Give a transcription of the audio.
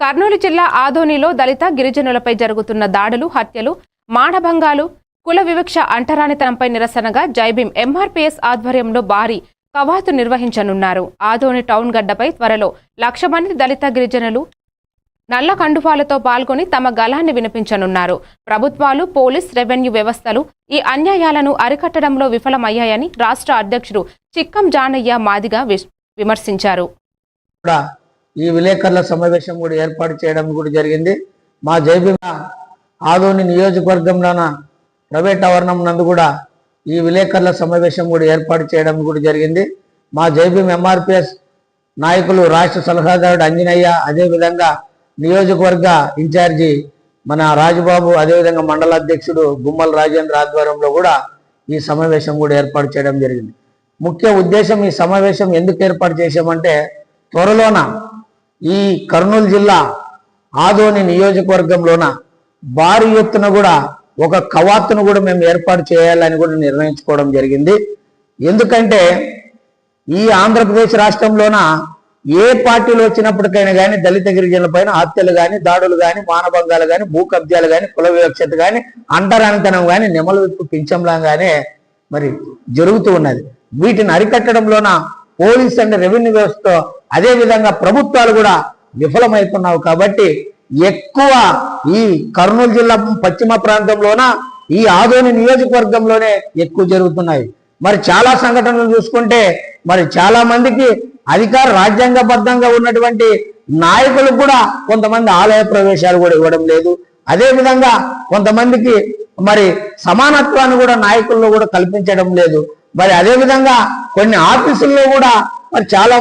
కర్నూలు జిల్లా ఆదోనిలో దళిత గిరిజనులపై జరుగుతున్న దాడులు హత్యలు మానభంగాలు కుల వివక్ష అంటరానితనంపై నిరసనగా జైబీం ఎంఆర్పీఎస్ ఆధ్వర్యంలో భారీ కవాతు నిర్వహించనున్నారు. ఆదోని టౌన్ గడ్డపై త్వరలో లక్ష మంది దళిత గిరిజనులు నల్ల కండువాలతో పాల్గొని తమ గలాన్ని వినిపించనున్నారు. ప్రభుత్వాలు పోలీస్ రెవెన్యూ వ్యవస్థలు ఈ అన్యాయాలను అరికట్టడంలో విఫలమయ్యాయని రాష్ట్ర అధ్యక్షుడు చిక్కం జానయ్య మాదిగా విమర్శించారు. ఈ విలేకరుల సమావేశం కూడా ఏర్పాటు చేయడం కూడా జరిగింది. మా జైభీమ ఆదోని నియోజకవర్గంలోన ప్రైవేట్ ఆవరణం నందు కూడా ఈ విలేకరుల సమావేశం కూడా ఏర్పాటు చేయడం కూడా జరిగింది. మా జైభీం ఎంఆర్పిఎస్ నాయకులు రాష్ట్ర సలహాదారుడు అంజనయ్య అదేవిధంగా నియోజకవర్గ ఇన్ఛార్జి మన రాజుబాబు అదేవిధంగా మండల అధ్యక్షుడు గుమ్మల రాజేంద్ర ఆధ్వర్యంలో కూడా ఈ సమావేశం కూడా ఏర్పాటు చేయడం జరిగింది. ముఖ్య ఉద్దేశం ఈ సమావేశం ఎందుకు ఏర్పాటు చేశామంటే త్వరలోన ఈ కర్నూలు జిల్లా ఆదోని నియోజకవర్గంలోన భారీ ఎత్తున కూడా ఒక కవాతును కూడా మేము ఏర్పాటు చేయాలని కూడా నిర్ణయించుకోవడం జరిగింది. ఎందుకంటే ఈ ఆంధ్రప్రదేశ్ రాష్ట్రంలోన ఏ పార్టీలు వచ్చినప్పటికైనా కానీ దళిత గిరిజనుల పైన హత్యలు కానీ దాడులు కానీ మానభంగాలు కానీ భూ కబ్జాలు కానీ కుల వివక్షత కానీ అంటరానితనం కానీ నెమల విప్పు పింఛంలాగానే మరి జరుగుతూ ఉన్నది. వీటిని అరికట్టడంలోన పోలీస్ అండ్ రెవెన్యూ వ్యవస్థ అదే విధంగా ప్రభుత్వాలు కూడా విఫలమవుతున్నావు కాబట్టి ఎక్కువ ఈ కర్నూలు జిల్లా పశ్చిమ ప్రాంతంలోన ఈ ఆదోని నియోజకవర్గంలోనే ఎక్కువ జరుగుతున్నాయి. మరి చాలా సంఘటనలు చూసుకుంటే మరి చాలా మందికి అధికార రాజ్యాంగబద్ధంగా ఉన్నటువంటి నాయకులు కూడా కొంతమంది ఆలయ ప్రవేశాలు కూడా ఇవ్వడం లేదు. అదేవిధంగా కొంతమందికి మరి సమానత్వాన్ని కూడా నాయకుల్లో కూడా కల్పించడం లేదు. మరి అదే విధంగా కొన్ని ఆఫీసుల్లో కూడా మరి చాలా